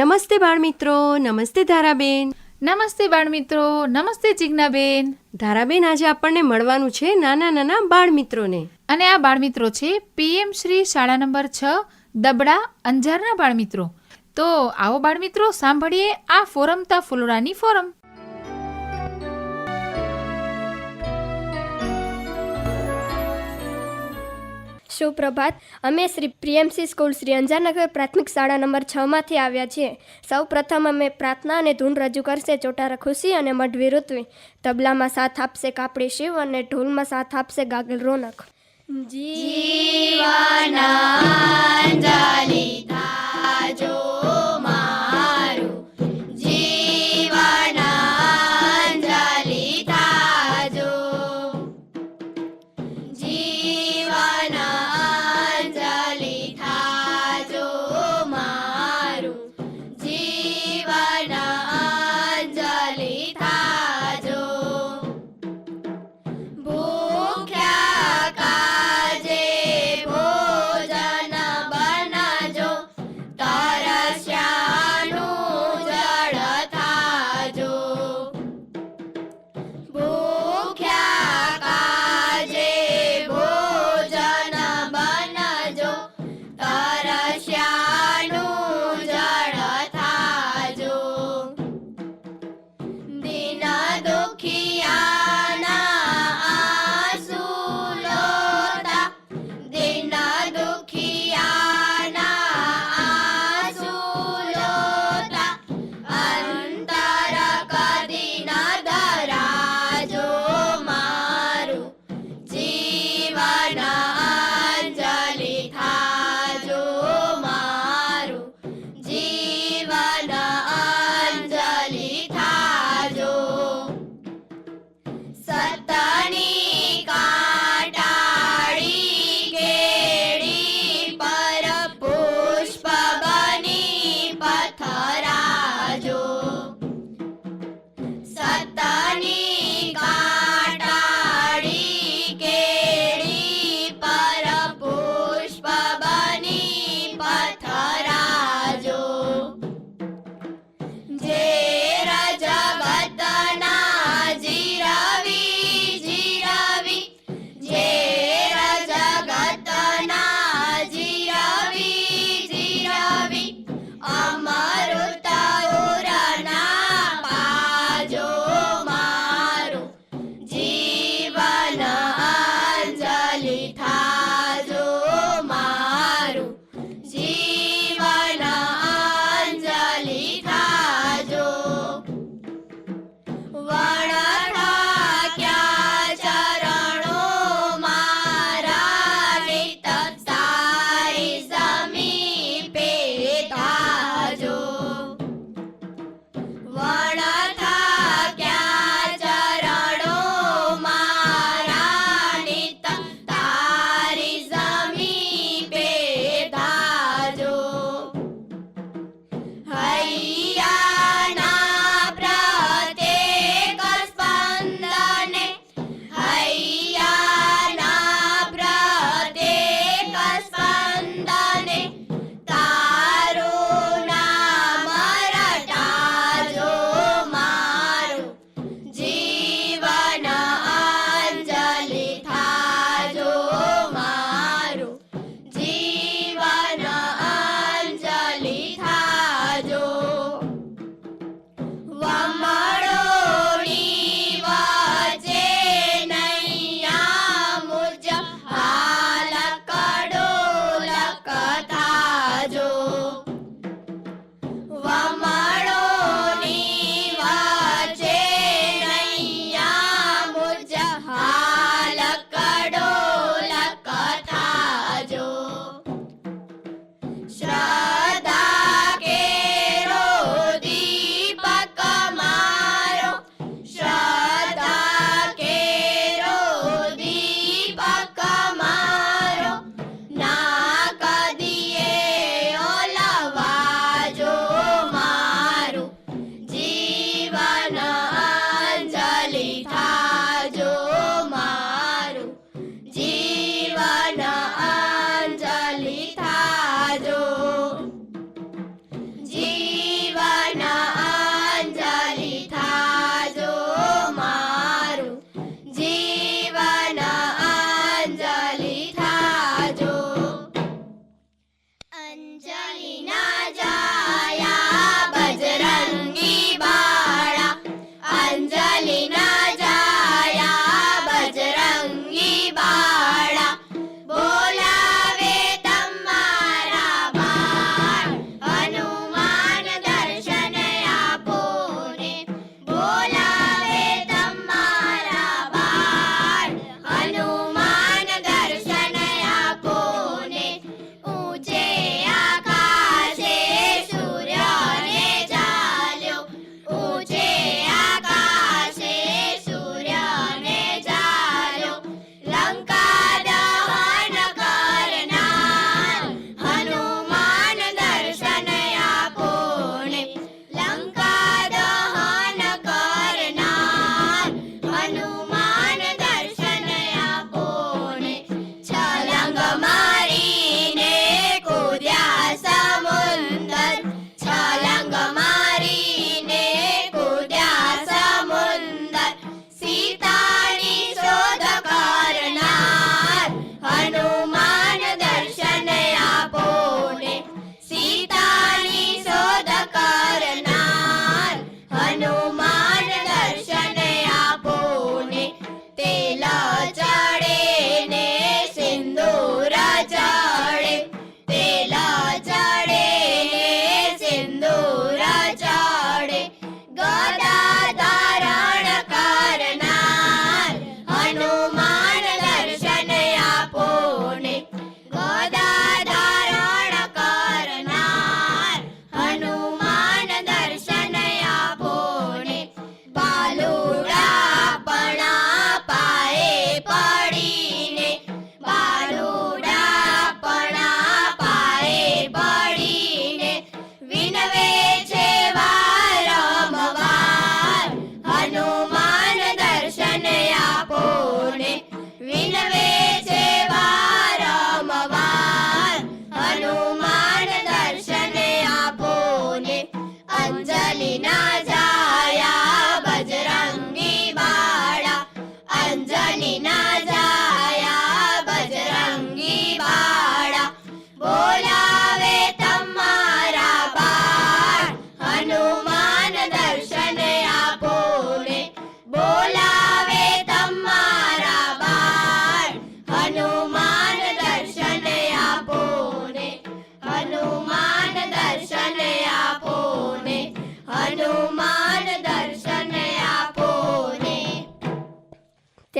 નમસ્તે બાળમિત્રો નમસ્તે ધારાબેન. નમસ્તે બાળમિત્રો નમસ્તે જિજ્ઞાબેન. ધારાબેન આજે આપણને મળવાનું છે નાના નાના બાળમિત્રોને. અને આ બાળમિત્રો છે પીએમ શ્રી શાળા નંબર છ દબડા અંજારના બાળમિત્રો. તો આવો બાળમિત્રો સાંભળીએ આ ફોરમતા ફુલોરાની ફોરમ. સુપ્રભાત અમે શ્રી પ્રિયમસી સ્કૂલ શ્રી અંજારનગર પ્રાથમિક શાળા નંબર છમાંથી આવ્યા છીએ. સૌ પ્રથમ અમે પ્રાર્થના અને ધૂન રજૂ કરશે ચોટારા ખુશી અને મઢવી ઋત્વી. તબલામાં સાથ આપશે કાપડી શિવ અને ઢોલમાં સાથ આપશે ગાગલ રોનક. જીવાના ભોજન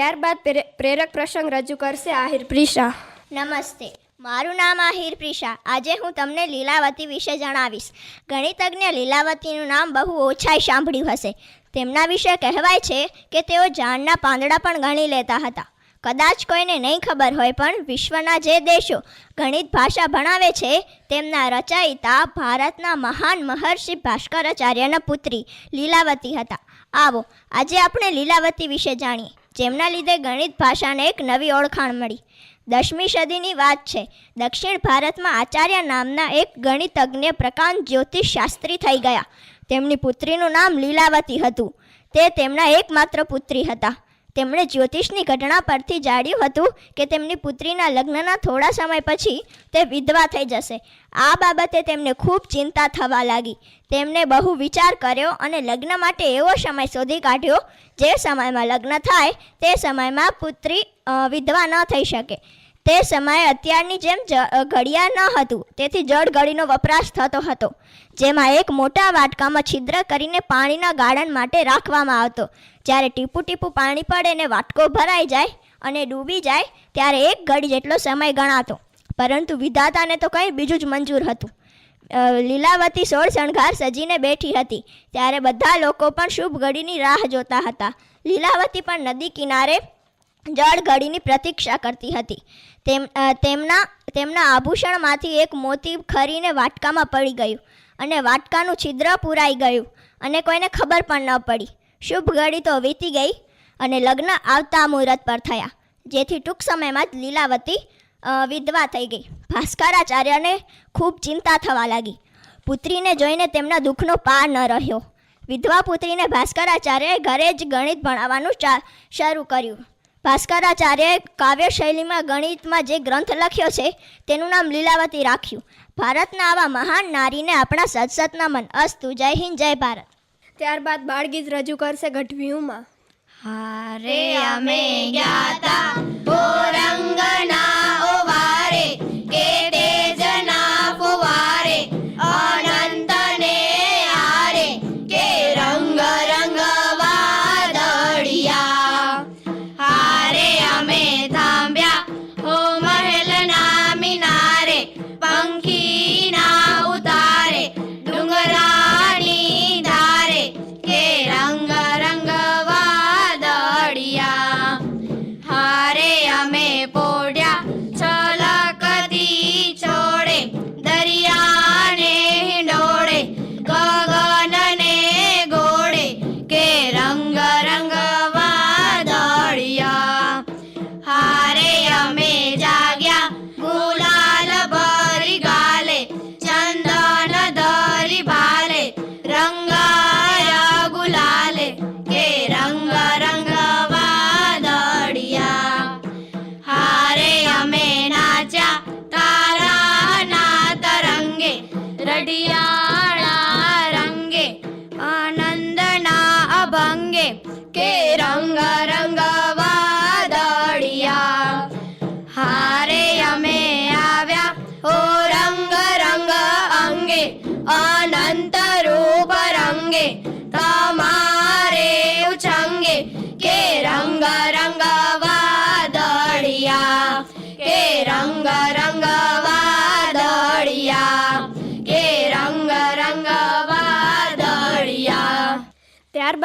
ત્યારબાદ પ્રે- પ્રેરક પ્રસંગ રજૂ કરશે આહિર પ્રિશા. નમસ્તે, મારું નામ આહિર પ્રિશા. આજે હું તમને લીલાવતી વિશે જણાવીશ. ગણિતજ્ઞ લીલાવતીનું નામ બહુ ઓછાઈ સાંભળ્યું હશે. તેમના વિશે કહેવાય છે કે તેઓ ઝાડના પાંદડા પણ ગણી લેતા હતા. કદાચ કોઈને નહીં ખબર હોય, પણ વિશ્વના જે દેશો ગણિત ભાષા ભણાવે છે, તેમના રચયિતા ભારતના મહાન મહર્ષિ ભાસ્કરાચાર્યના પુત્રી લીલાવતી હતા. આવો, આજે આપણે લીલાવતી વિશે જાણીએ. જેમના લીધે ગણિત ભાષાને એક નવી ઓળખાણ મળી. દસમી સદીની વાત છે. દક્ષિણ ભારતમાં આચાર્ય નામના એક ગણિતજ્ઞ પ્રકાંત જ્યોતિષ શાસ્ત્રી થઈ ગયા. તેમની પુત્રીનું નામ લીલાવતી હતું. તે તેમના એકમાત્ર પુત્રી હતા. તેમણે જ્યોતિષની ઘટના પરથી જાણ્યું હતું કે તેમની પુત્રીના લગ્નના થોડા સમય પછી તે વિધવા થઈ જશે. આ બાબતે તેમને ખૂબ ચિંતા થવા લાગી. તેમણે બહુ વિચાર કર્યો અને લગ્ન માટે એવો સમય શોધી કાઢ્યો, જે સમયમાં લગ્ન થાય તે સમયમાં પુત્રી વિધવા ન થઈ શકે. તે સમયે અત્યારની જેમ ઘડિયાળ ન હતું. તેથી જળ ઘડીનો વપરાશ થતો હતો, જેમાં એક મોટા વાટકામાં છિદ્ર કરીને પાણીના ગાળણ માટે રાખવામાં આવતો. જ્યારે ટીપુ ટીપુ પાણી પડે ને વાટકો ભરાઈ જાય અને ડૂબી જાય, ત્યારે એક ઘડી જેટલો સમય ગણાતો. પરંતુ વિધાતાને તો કંઈ બીજું જ મંજૂર હતું. લીલાવતી સોળ શણગાર સજીને બેઠી હતી. ત્યારે બધા લોકો પણ શુભ ઘડીની રાહ જોતા હતા. લીલાવતી પણ નદી કિનારે જળ ઘડીની પ્રતીક્ષા કરતી હતી. તેમ તેમના તેમના આભૂષણમાંથી એક મોતી ખરીને વાટકામાં પડી ગયું અને વાટકાનું છિદ્ર પૂરાઈ ગયું અને કોઈને ખબર પણ ન પડી. શુભ ઘડી તો વીતી ગઈ અને લગ્ન આવતા મુહૂર્ત પર થયા, જેથી ટૂંક સમયમાં જ લીલાવતી વિધવા થઈ ગઈ. ભાસ્કરાચાર્યને ખૂબ ચિંતા થવા લાગી. પુત્રીને જોઈને તેમના દુઃખનો પાર ન રહ્યો. વિધવા પુત્રીને ભાસ્કરાચાર્યએ ઘરે જ ગણિત ભણાવવાનું શરૂ કર્યું. ભાસ્કરાચાર્યએ કાવ્ય શૈલીમાં ગણિતમાં જે ગ્રંથ લખ્યો છે તેનું નામ લીલાવતી રાખ્યું. ભારતના આવા મહાન નારીને આપણા સતસત મન અસ્તુ. જય હિન્દ જય ભારત. ત્યારબાદ બાળગીત રજૂ કરશે ગઢવી ઉમા હારે અમે જ્ઞાતા ઓરંગના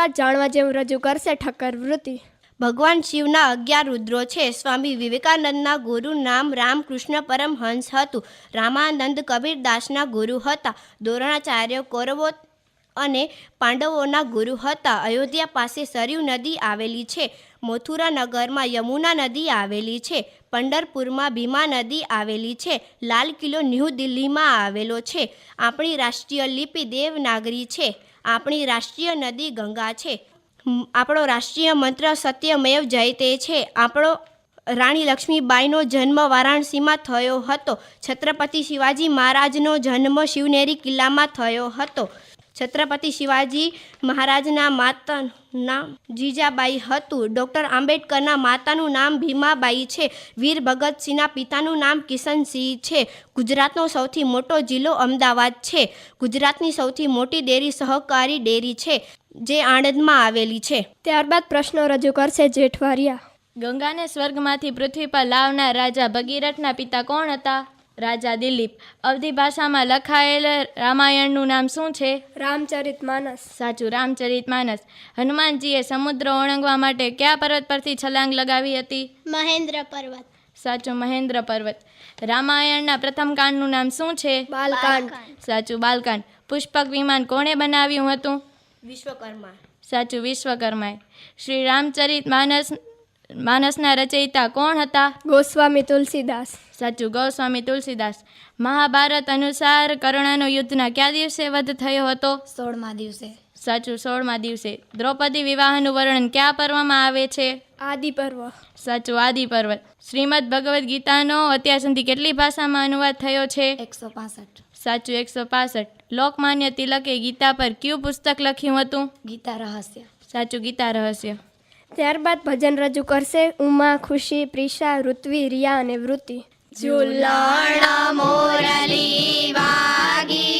ત્યારબાદ જાણવા જેવું રજૂ કરશે ઠક્કર વૃત્તિ. ભગવાન શિવના અગિયાર રુદ્રો છે. સ્વામી વિવેકાનંદના ગુરુ નામ રામકૃષ્ણ પરમહંસ હતું. રામાનંદ કબીરદાસના ગુરુ હતા. ધોરણાચાર્ય કૌરવો અને પાંડવોના ગુરુ હતા. અયોધ્યા પાસે સરયુ નદી આવેલી છે. મથુરા નગરમાં યમુના નદી આવેલી છે. પંડરપુરમાં ભીમા નદી આવેલી છે. લાલ કિલ્લો ન્યૂ દિલ્હીમાં આવેલો છે. આપણી રાષ્ટ્રીય લિપિ દેવનાગરી છે. આપણી રાષ્ટ્રીય નદી ગંગા છે. આપણો રાષ્ટ્રીય મંત્ર સત્યમેવ જયતે છે. આપણો રાણી લક્ષ્મીબાઈનો જન્મ વારાણસીમાં થયો હતો. છત્રપતિ શિવાજી મહારાજનો જન્મ શિવનેરી કિલ્લામાં થયો હતો. છત્રપતિ શિવાજી મહારાજના માતાના જીજાબાઈ હતું. ડૉક્ટર આંબેડકરના માતાનું નામ ભીમાબાઈ છે. વીર ભગતસિંહના પિતાનું નામ કિશનસિંહ છે. ગુજરાતનો સૌથી મોટો જિલ્લો અમદાવાદ છે. ગુજરાતની સૌથી મોટી ડેરી સહકારી ડેરી છે જે આણંદમાં આવેલી છે. ત્યારબાદ પ્રશ્નો રજૂ કરશે જેઠવારિયા ગંગાને સ્વર્ગમાંથી પૃથ્વી પર લાવનાર રાજા ભગીરથના પિતા કોણ હતા? રાજા દિલીપ. અવધી ભાષામાં લખાયેલ રામાયણનું નામ શું છે? રામચરિત માનસ. સાચું રામચરિત માનસ. હનુમાનજીએ સમુદ્ર ઓળંગવા માટે કયા પર્વત પરથી છલાંગ લગાવી હતી? મહેન્દ્ર પર્વત. સાચું મહેન્દ્ર પર્વત. રામાયણના પ્રથમ કાંડનું નામ શું છે? બાલકાંડ. સાચું બાલકાંડ. પુષ્પક વિમાન કોણે બનાવ્યું હતું? વિશ્વકર્મા સાચું વિશ્વકર્માએ. શ્રી રામચરિત માનસ માનસના રચયિતા કોણ હતા? ગોસ્વામી તુલસીદાસ. સાચું ગૌસ્વામી તુલસીદાસ. મહાભારત અનુસાર કર્ણનો યુદ્ધના કયા દિવસે વધ થયો હતો? સોળમા દિવસે. સાચું સોળમા દિવસે. દ્રૌપદી વિવાહનું વર્ણન કયા પર્વમાં આવે છે? આદિ પર્વ સાચું આદિ પર્વ શ્રીમદ ભગવદ્ ગીતાનો અત્યાર સુધી કેટલી ભાષામાં અનુવાદ થયો છે? એકસો પાસઠ. સાચું એકસો પાસઠ. લોકમાન્ય તિલકે ગીતા પર કયું પુસ્તક લખ્યું હતું? ગીતા રહસ્ય. સાચું ગીતા રહસ્ય. ત્યારબાદ ભજન રજૂ કરશે ઉમા ખુશી પ્રિશા ઋત્વી રિયા અને વૃત્તિ ઝુલણ મોરલી વાગી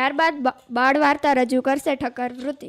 ત્યારબાદ બાળ વાર્તા રજૂ કરશે ઠક્કર વૃત્તિ.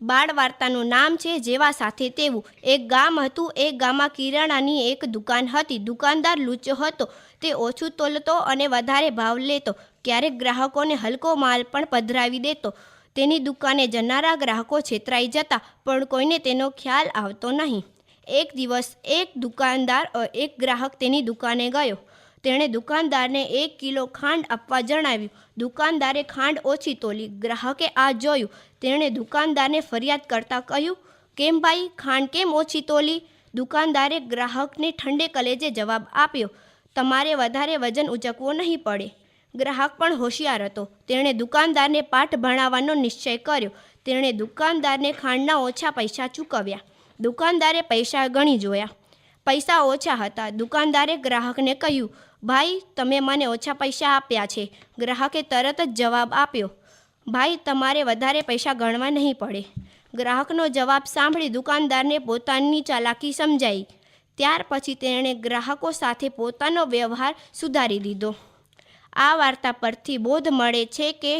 બાળ વાર્તાનું નામ છે જેવા સાથે તેવું. એક ગામ હતું એ ગામમાં કિરાણાની એક દુકાન હતી. દુકાનદાર લૂચો હતો. તે ઓછું તોલતો અને વધારે ભાવ લેતો. ક્યારેક ગ્રાહકોને હલકો માલ પણ પધરાવી દેતો. તેની દુકાને જનારા ગ્રાહકો છેતરાઈ જતા, પણ કોઈને તેનો ખ્યાલ આવતો નહીં. એક દિવસ એક દુકાનદાર એક ગ્રાહક તેની દુકાને ગયો. તેણે દુકાનદારને એક કિલો ખાંડ આપવા જણાવ્યું. દુકાનદારે ખાંડ ઓછી તોલી. ગ્રાહકે આ જોયું. તેણે દુકાનદારને ફરિયાદ કરતાં કહ્યું, કેમ ભાઈ? ખાંડ કેમ ઓછી તોલી? દુકાનદારે ગ્રાહકને ઠંડે કલેજે જવાબ આપ્યો, તમારે વધારે વજન ઉચકવું નહીં પડે. ગ્રાહક પણ હોશિયાર હતો. તેણે દુકાનદારને પાઠ ભણાવવાનો નિશ્ચય કર્યો. તેણે દુકાનદારને ખાંડના ઓછા પૈસા ચૂકવ્યા. દુકાનદારે પૈસા ગણી જોયા. પૈસા ઓછા હતા. દુકાનદારે ગ્રાહકને કહ્યું ભાઈ, તમે મને ઓછા પૈસા આપ્યા છે. ગ્રાહકે તરત જ જવાબ આપ્યો, ભાઈ, તમારે વધારે પૈસા ગણવા નહીં પડે. ગ્રાહકનો જવાબ સાંભળી દુકાનદારને પોતાની ચાલાકી સમજાઈ. ત્યાર પછી તેણે ગ્રાહકો સાથે પોતાનો વ્યવહાર સુધારી દીધો આ વાર્તા પરથી બોધ મળે છે કે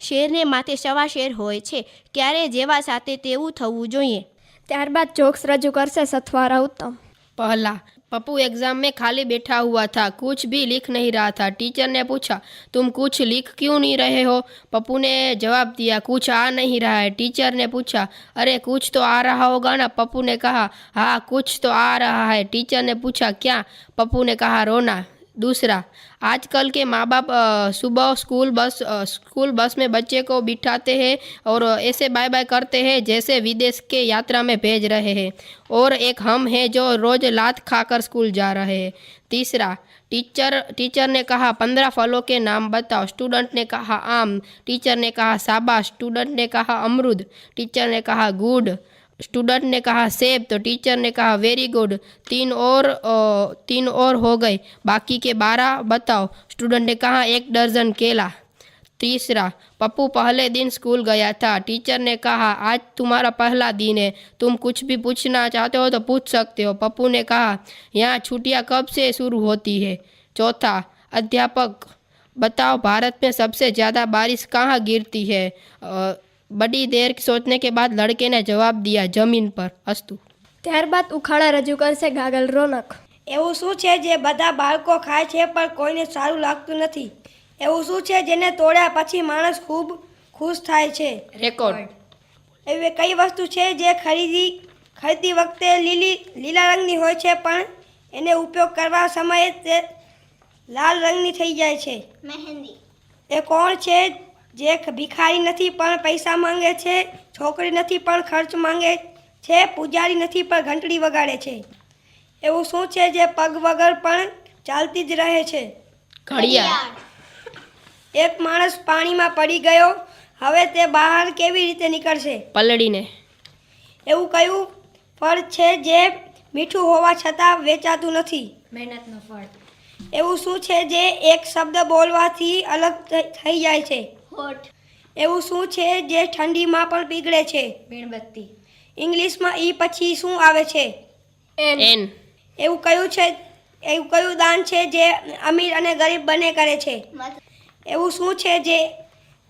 શેરને માથે સવા શેર હોય છે, ક્યારે જેવા સાથે તેવું થવું જોઈએ. ત્યારબાદ જોક્સ રજૂ કરશે સથવારા ઉત્તમ. પહેલાં पप्पू एग्ज़ाम में खाली बैठा हुआ था, कुछ भी लिख नहीं रहा था। टीचर ने पूछा, तुम कुछ लिख क्यों नहीं रहे हो? पप्पू ने जवाब दिया, कुछ आ नहीं रहा है। टीचर ने पूछा, अरे कुछ तो आ रहा होगा ना? पप्पू ने कहा हाँ कुछ तो आ रहा है। टीचर ने पूछा, क्या? पप्पू ने कहा, रोना। दूसरा, आजकल के माँ बाप सुबह स्कूल बस स्कूल बस में बच्चे को बिठाते हैं और ऐसे बाय बाय करते हैं जैसे विदेश के यात्रा में भेज रहे हैं। और एक हम हैं जो रोज लात खाकर स्कूल जा रहे हैं। तीसरा, टीचर टीचर ने कहा, पंद्रह फलों के नाम बताओ। स्टूडेंट ने कहा, आम। टीचर ने कहा साबा स्टूडेंट ने कहा, अमरूद। टीचर ने कहा, गुड। स्टूडेंट ने कहा सेब। तो टीचर ने कहा वेरी गुड तीन और अ, तीन और हो गए बाकी के बारह बताओ। स्टूडेंट ने कहा एक दर्जन केला। तीसरा पप्पू पहले दिन स्कूल गया था। टीचर ने कहा आज तुम्हारा पहला दिन है तुम कुछ भी पूछना चाहते हो तो पूछ सकते हो। पप्पू ने कहा यहाँ छुट्टियाँ कब से शुरू होती है? चौथा अध्यापक बताओ भारत में सबसे ज़्यादा बारिश कहाँ गिरती है? अ, बड़ी देर सोचने के बाद लड़के ने जवाब दिया जमीन पर अस्तु ત્યારબાદ ઉખાડા રજૂ કરશે ગાગલ રોનક એવું શું છે જે બધા બાળકો ખાય છે પણ કોઈને સારું લાગતું નથી એવું શું છે જેને તોડ્યા પછી માણસ ખૂબ ખુશ થાય છે રેકોર્ડ એવી કઈ વસ્તુ છે જે ખરીદી ખરીદતી વખતે લીલી લીલા રંગની હોય છે પણ એને ઉપયોગ કરવા સમયે તે લાલ રંગની થઈ જાય છે મહેંદી એ કોણ છે જે ભિખારી નથી પણ પૈસા માંગે છે છોકરી નથી પણ ખર્ચ માંગે છે પૂજારી નથી પણ ઘંટડી વગાડે છે. એવું શું છે જે પગ વગર પણ ચાલતી જ રહે છે? ઘડિયાળ. એક માણસ પાણીમાં પડી ગયો હવે તે બહાર કેવી રીતે નીકળશે? પલળીને. એવું કયું ફળ છે જે મીઠું હોવા છતાં વેચાતું નથી? મહેનતનું ફળ. એવું શું છે જે એક શબ્દ બોલવાથી અલગ થઈ જાય છે? હોઠ. એવું શું છે જે ઠંડીમાં પણ પીગળે છે? મીણબત્તી. ઇંગ્લિશમાં ઈ પછી શું આવે છે? એન. એવું કયું છે એવું કયું દાન છે જે અમીર અને ગરીબ બંને કરે છે? એવું શું છે જે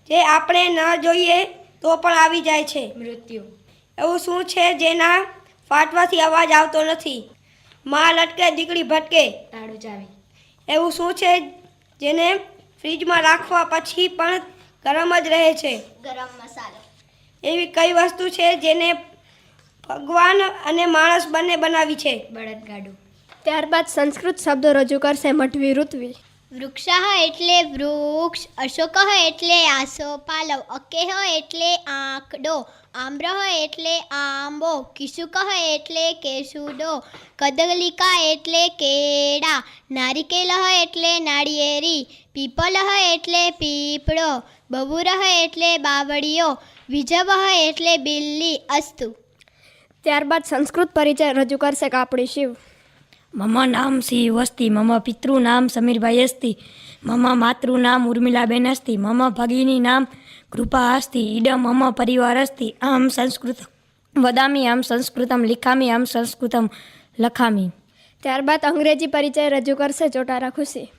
જે આપણે ન જોઈએ તો પણ આવી જાય છે? મૃત્યુ. એવું શું છે જેના ફાટવાથી અવાજ આવતો નથી? માં લટકે દીકરી ભટકે. તાળું ચાવી. એવું શું છે જેને ફ્રીજમાં રાખવા પછી પણ ગરમ જ રહે છે. ગરમ મસાલો. એવી કઈ વસ્તુ છે જેને ભગવાન અને માણસ બંને બનાવી છે? બળદગાડું ત્યારબાદ સંસ્કૃત શબ્દો રજૂ કરશે મઠવી ઋત્વી. વૃક્ષાહ એટલે વૃક્ષ અશોકઃ એટલે આસોપાલવ અકેહ એટલે આંકડો આમ્રહ એટલે આંબો કિશુકઃ એટલે કેસુડો કદલિકા એટલે કેળા નારિકેલઃ એટલે નાળિયેરી પીપલહ એટલે પીપળો બબુરહ એટલે બાવળીઓ વિજવહ એટલે બિલ્લી અસ્તુ. ત્યારબાદ સંસ્કૃત પરિચય રજૂ કરશે કાપડી શિવ. મમ નામ શિવ અસ્તિ મમ પિતૃ નામ સમીરભાઈ અસ્તિ મમ માતૃ નામ ઉર્મિલાબેન અસ્તિ મમ ભગિની નામ કૃપા અસ્તિ ઇડમ મમ પરિવાર અસ્તિ. આમ સંસ્કૃત વદામી આમ સંસ્કૃતમ લિખામી આમ સંસ્કૃતમ લખામી. ત્યારબાદ અંગ્રેજી પરિચય રજૂ કરશે ચોટારા ખુશી.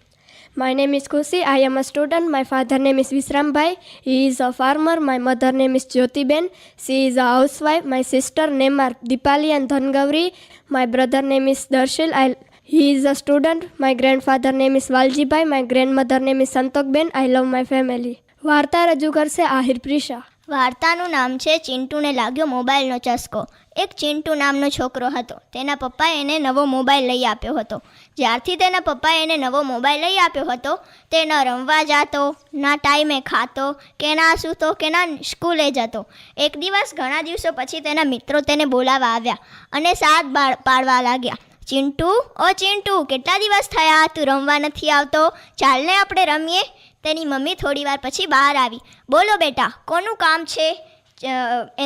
My name is Kusi. I am a student. My father name is Visrambhai. He is a farmer. My mother name is Jyoti Ben. She is a housewife. My sister name are Dipali and Dhangauri. My brother name is Darshil. I he is a student. My grandfather name is Valjibai. My grandmother name is Santok Ben. I love my family. વાર્તા રજૂ કરશે આહિર પ્રિશા વાર્તાનું નામ છે ચિંટુને લાગ્યો મોબાઈલનો ચસ્કો એક ચિંટુ નામનો છોકરો હતો. તેના પપ્પાએ એને નવો મોબાઈલ લઈ આપ્યો હતો. જ્યારથી તેના પપ્પાએ એને નવો મોબાઈલ લઈ આપ્યો હતો તે ન રમવા જતો, ના ટાઈમે ખાતો, કે ના સૂતો, કે ના સ્કૂલે જતો. એક દિવસ ઘણા દિવસો પછી તેના મિત્રો તેને બોલાવવા આવ્યા અને બાળ, પાડવા લાગ્યા. ચિંટુ, ઓ ચિંટુ, કેટલા દિવસ થયા? તું રમવા નથી આવતો? ચાલને આપણે રમીએ. તેની મમ્મી થોડીવાર પછી બહાર આવી. બોલો બેટા, કોનું કામ છે?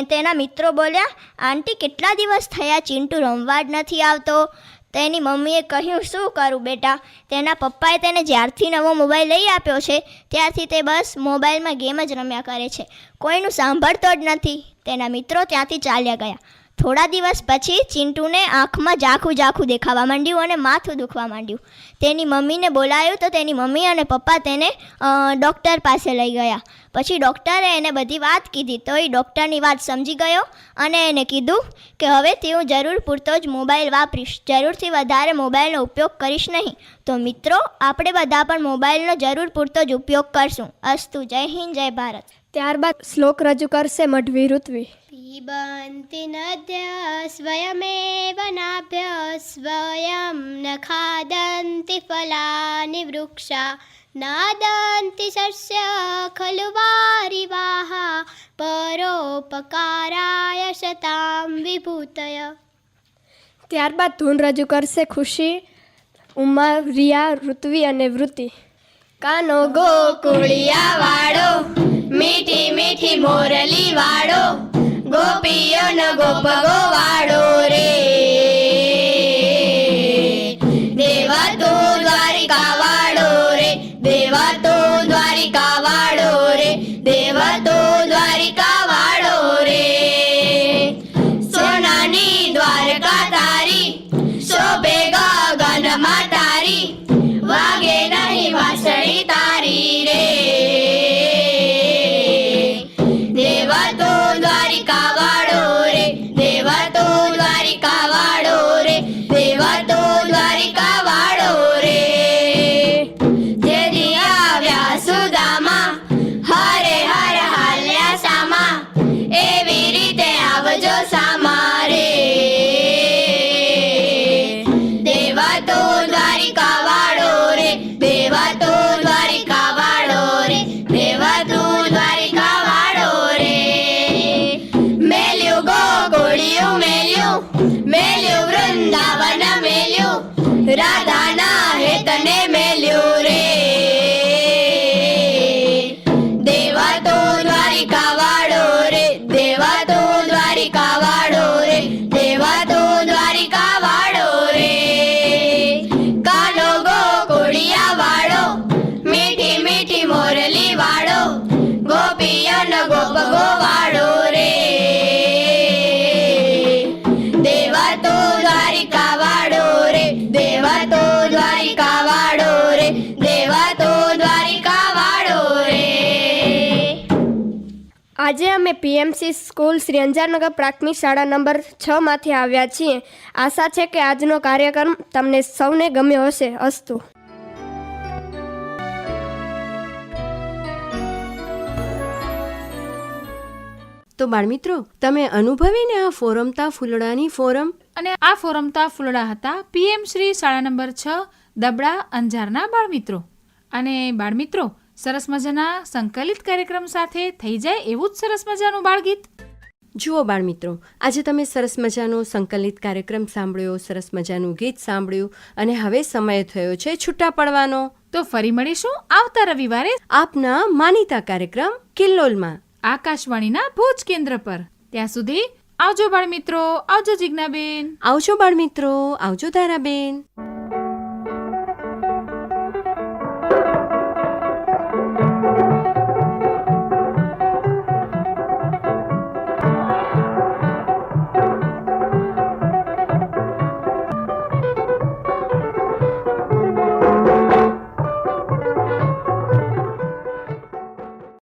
તેના મિત્રો બોલ્યા, આંટી, કેટલા દિવસ થયા ચિંટુ રમવા જ નથી આવતો? તેની મમ્મીએ કહ્યું, શું કરું બેટા? તેના પપ્પાએ તેને જ્યારથી નવો મોબાઈલ લઈ આપ્યો છે, ત્યારથી તે બસ મોબાઈલમાં ગેમ જ રમ્યા કરે છે. કોઈનું સાંભળતો જ નથી. તેના મિત્રો ત્યાંથી ચાલ્યા ગયા. થોડા દિવસ પછી ચિંટુને આંખમાં ઝાખું ઝાખું દેખાવા માંડ્યું અને માથું દુખવા માંડ્યું. તેની મમ્મીને બોલાયું તો તેની મમ્મી અને પપ્પા તેને ડૉક્ટર પાસે લઈ ગયા. પછી ડૉક્ટરે એને બધી વાત કીધી. તો એ ડૉક્ટરની વાત સમજી ગયો અને એને કીધું કે હવેથી હું જરૂર પૂરતો જ મોબાઈલ વાપરીશ. જરૂરથી વધારે મોબાઈલનો ઉપયોગ કરીશ નહીં. તો મિત્રો, આપણે બધા પણ મોબાઈલનો જરૂર પૂરતો જ ઉપયોગ કરશું. અસ્તુ. જય હિન્દ, જય ભારત. ત્યારબાદ શ્લોક રજૂ કરશે મઢવી ઋત્વી पिबन्ति नद्य स्वयमेव नाभ्य स्वयं न खादन्ति फलानि वृक्षा नादन्ति सस्य खलु वारिवाः परोपकाराय शतां विभूतय ત્યારબાદ ધૂન રજૂ કરશે ખુશી ઉમા રિયા ઋત્વી અને વૃત્તિ કાનો ગોકુળિયા વાળો મીઠી મીઠી મોરલી વાળો ગોપીઓનો ગોપ ગોવાળો રે. આજે અમે પીએમસી સ્કૂલ શ્રી અંજારનગર પ્રાથમિક શાળા નંબર છ માંથી આવ્યા છીએ. આશા છે કે આજનો કાર્યક્રમ તમને સૌને ગમ્યો હશે. અસ્તુ. તો બાળમિત્રો તમે અનુભવીને આ ફોરમતા ફૂલડાની ફોરમ? અને આ ફોરમતા ફૂલડા હતા પીએમ શ્રી શાળા નંબર છ દબડા અંજારના બાળમિત્રો. અને બાળમિત્રો સરસ મજાના સંકલિત કાર્યક્રમ સાથે થઈ જાય એવું જ સરસ મજાનું બાળગીત. જુઓ બાળમિત્રો આજે તમે સરસ મજાનો સંકલિત કાર્યક્રમ સાંભળ્યો સરસ મજાનું ગીત સાંભળ્યું અને હવે સમય થયો છે છૂટા પડવાનો. તો ફરી મળીશું આવતા રવિવારે આપના માનીતા કાર્યક્રમ કિલ્લોલમાં. આકાશવાણીના ભુજ કેન્દ્ર પર. ત્યાં સુધી આવજો બાળમિત્રો આવજો જિજ્ઞાબેન. આવજો બાળમિત્રો આવજો ધારાબેન